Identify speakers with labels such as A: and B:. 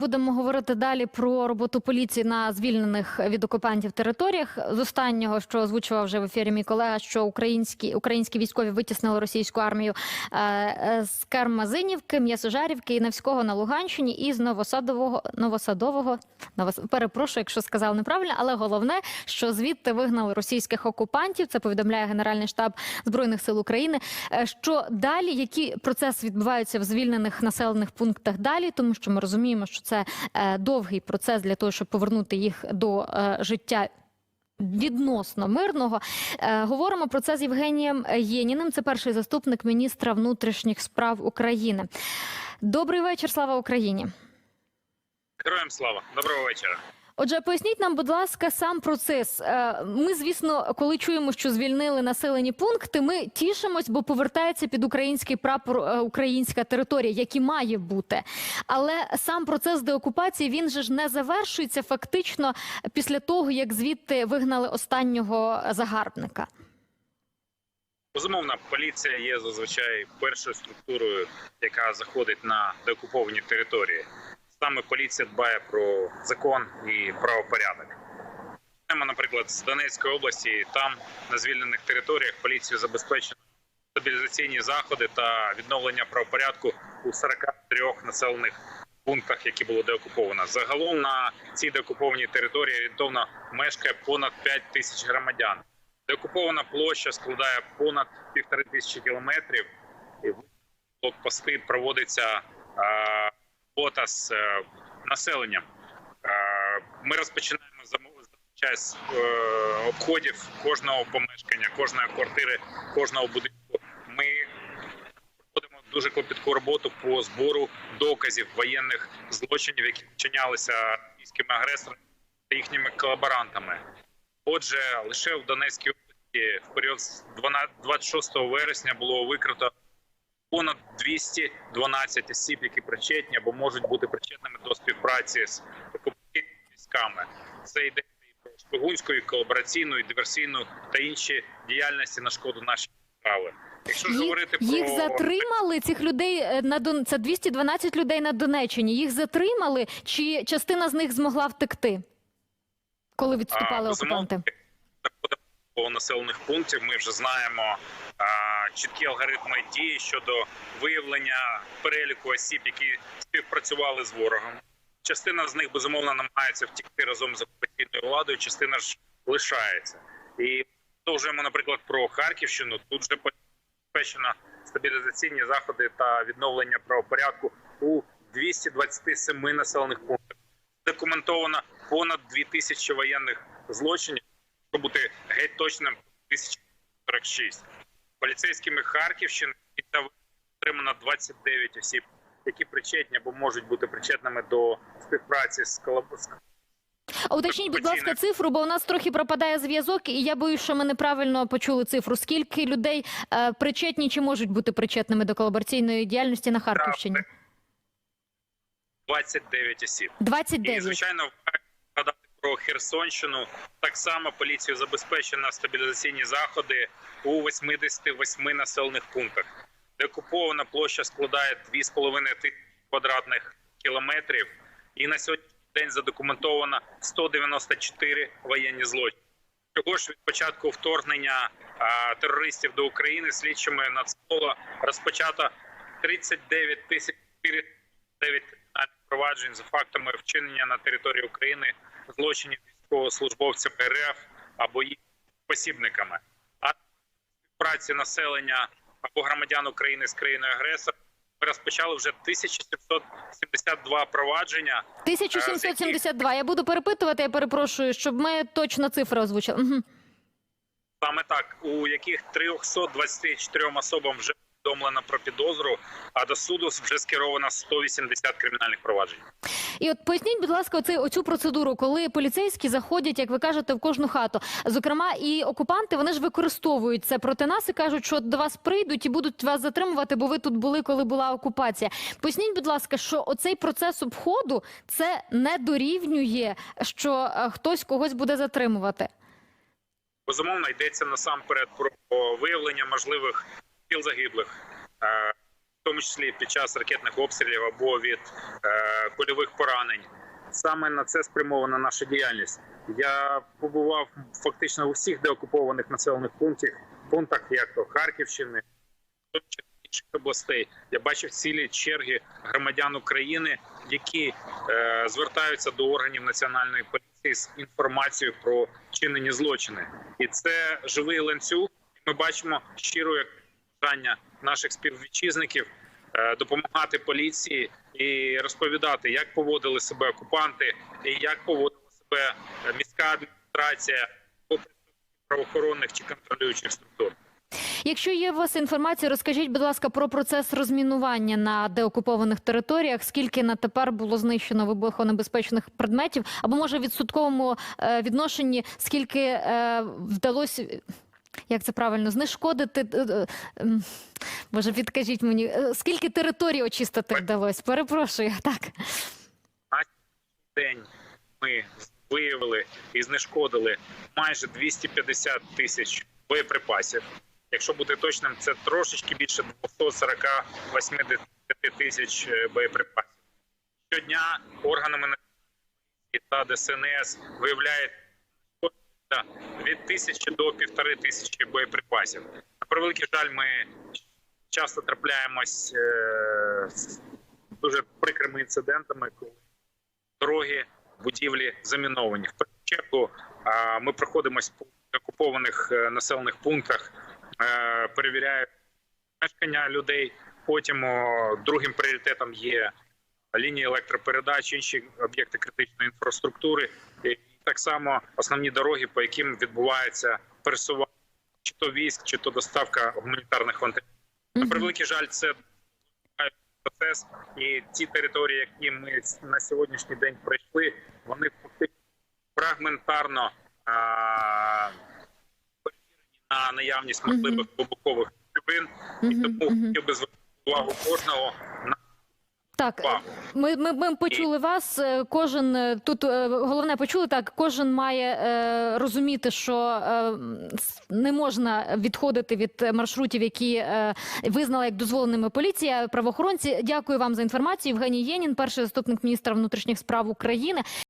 A: Будемо говорити далі про роботу поліції на звільнених від окупантів територіях. З останнього, що озвучував вже в ефірі мій колега, що українські українські військові витіснили російську армію е, е, з Кармазинівки, М'ясожарівки і Невського на Луганщині і з Новосадового Новосадового Новос... перепрошую, якщо сказав неправильно, але головне, що звідти вигнали російських окупантів. Це повідомляє Генеральний штаб збройних сил України. Е, Що далі, які процеси відбуваються в звільнених населених пунктах далі, тому що ми розуміємо, що це е, довгий процес для того, щоб повернути їх до е, життя. Відносно мирного Е, говоримо про це з Євгенієм Єніним. Це перший заступник міністра внутрішніх справ України. Добрий вечір, слава Україні.
B: Героям слава, доброго вечора.
A: Отже, поясніть нам, будь ласка, сам процес. Е, Ми, звісно, коли чуємо, що звільнили населені пункти, ми тішимось, бо повертається під український прапор е, українська територія, як і має бути. Але сам процес деокупації він же ж не завершується фактично після того, як звідти вигнали останнього загарбника.
B: Безумовно, поліція є зазвичай першою структурою, яка заходить на деокуповані території. Саме поліція дбає про закон і правопорядок. Наприклад, з Донецької області там на звільнених територіях поліцію забезпечено стабілізаційні заходи та відновлення правопорядку у 43 населених пунктах, які було деокуповано. Загалом на цій деокупованій території орієнтовно мешкає понад 5 тисяч громадян. Деокупована площа складає понад півтори тисячі кілометрів. І блокпости проводиться робота з е, населенням. Е, ми розпочинаємо зазвичай з е, обходів кожного помешкання, кожної квартири, кожного будинку. Ми проводимо дуже клопітку роботу по збору доказів воєнних злочинів, які вчинялися російськими агресорами та їхніми колаборантами. Отже, лише в Донецькій області в період з 12 26 вересня було викрито понад 212 осіб, які причетні або можуть бути причетними до співпраці з окупаційними військами. Це йде і про шпигунську, і колабораційну, і диверсійну та інші діяльності на шкоду нашої справи. Якщо ж
A: Їх,
B: говорити про
A: їх затримали цих людей е, на Дон... Це 212 людей на Донеччині. Їх затримали, чи частина з них змогла втекти, коли відступали
B: А,
A: окупанти?
B: По населених пунктів ми вже знаємо чіткі алгоритми дії щодо виявлення переліку осіб, які співпрацювали з ворогом. Частина з них безумовно намагається втікти разом з окупаційною владою, частина ж лишається. І продовжуємо, наприклад, про Харківщину. Тут вже забезпечено стабілізаційні заходи та відновлення правопорядку у 227 населених пунктах. Документовано понад 2000 воєнних злочинів, щоб бути геть точним 1046. Поліцейськими Харківщини отримано 29 осіб, які причетні або можуть бути причетними до співпраці з колаб-
A: А Уточніть, будь ласка, цифру, бо у нас трохи пропадає зв'язок, і я боюсь, що ми неправильно почули цифру. Скільки людей е, причетні чи можуть бути причетними до колабораційної діяльності на Харківщині?
B: 29 осіб. І звичайно, про Херсонщину. Так само поліцію забезпечено стабілізаційні заходи у 88 населених пунктах. Деокупована площа складає 2,5 тисячі квадратних кілометрів. І на сьогоднішній день задокументовано 194 воєнні злочини. Цього ж від початку вторгнення терористів до України слідчими Нацпола розпочато 39 тисяч 409 кримінальних проваджень за фактами вчинення на території України злочинів військовослужбовцями РФ або їх посібниками. А співпраці населення або громадян України з країною агресором ми розпочали вже 1772 провадження.
A: 1772. Я буду перепитувати, я перепрошую, щоб ми точно цифри озвучили. Угу.
B: Саме так, у яких 324 особам вже повідомлено про підозру, а до суду вже скеровано 180 кримінальних проваджень.
A: І от поясніть, будь ласка, оцей, оцю процедуру, коли поліцейські заходять, як ви кажете, в кожну хату. Зокрема, і окупанти вони ж використовують це проти нас і кажуть, що до вас прийдуть і будуть вас затримувати, бо ви тут були, коли була окупація. Поясніть, будь ласка, що оцей процес обходу це не дорівнює, що е, хтось когось буде затримувати.
B: Безумовно, йдеться насамперед про виявлення можливих тіл загиблих, е, в тому числі під час ракетних обстрілів або від е, кульових поранень. Саме на це спрямована наша діяльність. Я побував фактично у всіх деокупованих населених пунктах, пунктах, як то Харківщини, інших областей. Я бачив цілі черги громадян України, які е, звертаються до органів національної поліції з інформацією про вчинені злочини, і це живий ланцюг. Ми бачимо щире бажання наших співвітчизників е, допомагати поліції і розповідати, як поводили себе окупанти, і як поводила себе е, міська адміністрація правоохоронних чи контролюючих структур.
A: Якщо є у вас інформація, розкажіть, будь ласка, про процес розмінування на деокупованих територіях. Скільки на тепер було знищено вибухонебезпечних предметів, або може в відсотковому е, відношенні, скільки вдалося. Як це правильно знешкодити? е, е, ем, Боже, підкажіть мені, е, скільки територій очистити вдалося? Перепрошую, так.
B: день ми виявили і знешкодили майже 250 тисяч боєприпасів. Якщо бути точним, це трошечки більше 248 тисяч боєприпасів. Щодня органами та ДСНС виявляють від тисячі до півтори тисячі боєприпасів. На превеликий жаль, ми часто трапляємось е, з дуже прикрими інцидентами, коли дороги, будівлі заміновані. В першу чергу ми проходимось по окупованих е, населених пунктах, е, перевіряємо мешкання людей. Потім другим пріоритетом є лінії електропередач, інші об'єкти критичної інфраструктури, так само основні дороги, по яким відбувається пересування чи то військ, чи то доставка гуманітарних вантажів. На превеликий жаль, це процес, і ті території, які ми на сьогоднішній день пройшли, вони фактично фрагментарно а, на наявність можливих вибухових речовин, і тому хотів би звернути увагу кожного на
A: Так, ми, ми, ми почули вас. е, Кожен е, тут е, головне почули так. Кожен має е, розуміти, що е, не можна відходити від маршрутів, які е, визнала як дозволеними поліція, правоохоронці. Дякую вам за інформацію. Євгеній Єнін, перший заступник міністра внутрішніх справ України.